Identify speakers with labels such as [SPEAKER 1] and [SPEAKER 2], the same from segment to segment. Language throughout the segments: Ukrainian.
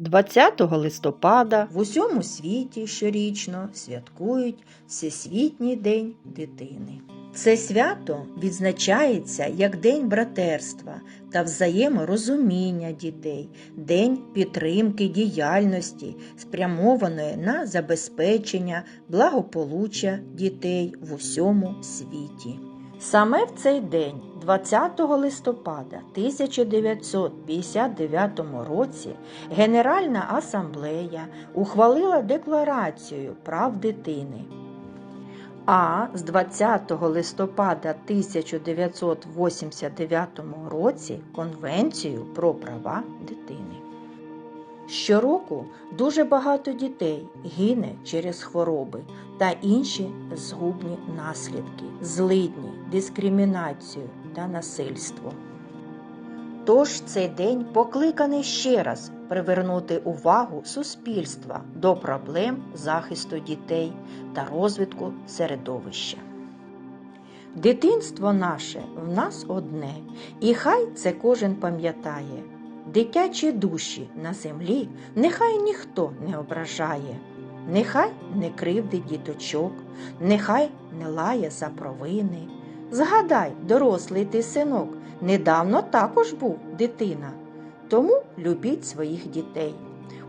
[SPEAKER 1] 20 листопада
[SPEAKER 2] В усьому світі щорічно святкують Всесвітній день дитини. Це свято відзначається як День братерства та взаєморозуміння дітей, День підтримки діяльності, спрямованої на забезпечення благополуччя дітей в усьому світі. Саме в цей день, 20 листопада 1959 році, Генеральна асамблея ухвалила Декларацію прав дитини. А з 20 листопада 1989 році Конвенцію про права дитини. Щороку дуже багато дітей гине через хвороби та інші згубні наслідки, злидні, дискримінацію та насильство. Тож цей день покликаний ще раз привернути увагу суспільства до проблем захисту дітей та розвитку середовища. Дитинство наше в нас одне, і хай це кожен пам'ятає. Дитячі душі на землі нехай ніхто не ображає, нехай не кривдить діточок, нехай не лає за провини. Згадай, дорослий ти синок, недавно також був дитина. Тому любіть своїх дітей,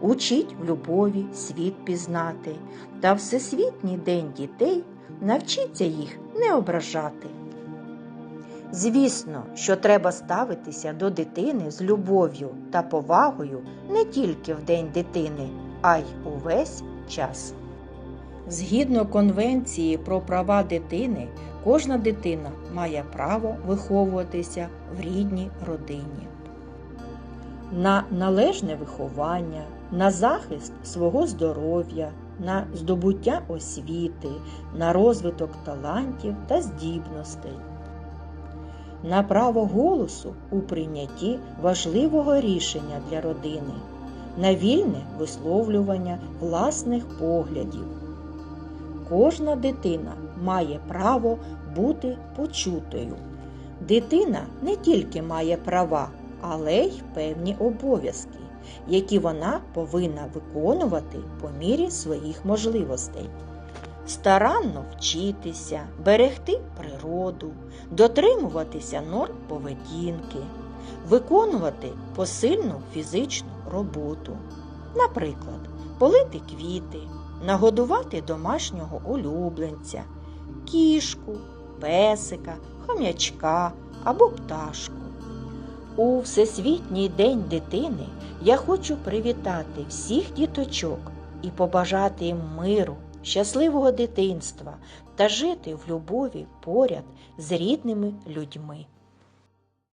[SPEAKER 2] учіть в любові світ пізнати, та Всесвітній день дітей навчіться їх не ображати. Звісно, що треба ставитися до дитини з любов'ю та повагою не тільки в День дитини, а й увесь час. Згідно Конвенції про права дитини, кожна дитина має право виховуватися в рідній родині. На належне виховання, на захист свого здоров'я, на здобуття освіти, на розвиток талантів та здібностей на право голосу у прийнятті важливого рішення для родини, на вільне висловлювання власних поглядів. Кожна дитина має право бути почутою. Дитина не тільки має права, але й певні обов'язки, які вона повинна виконувати по мірі своїх можливостей старанно вчитися, берегти природу, дотримуватися норм поведінки, виконувати посильну фізичну роботу, наприклад, полити квіти, нагодувати домашнього улюбленця, кішку, песика, хом'ячка або пташку. У Всесвітній день дитини я хочу привітати всіх діточок і побажати їм миру щасливого дитинства та жити в любові поряд з рідними людьми.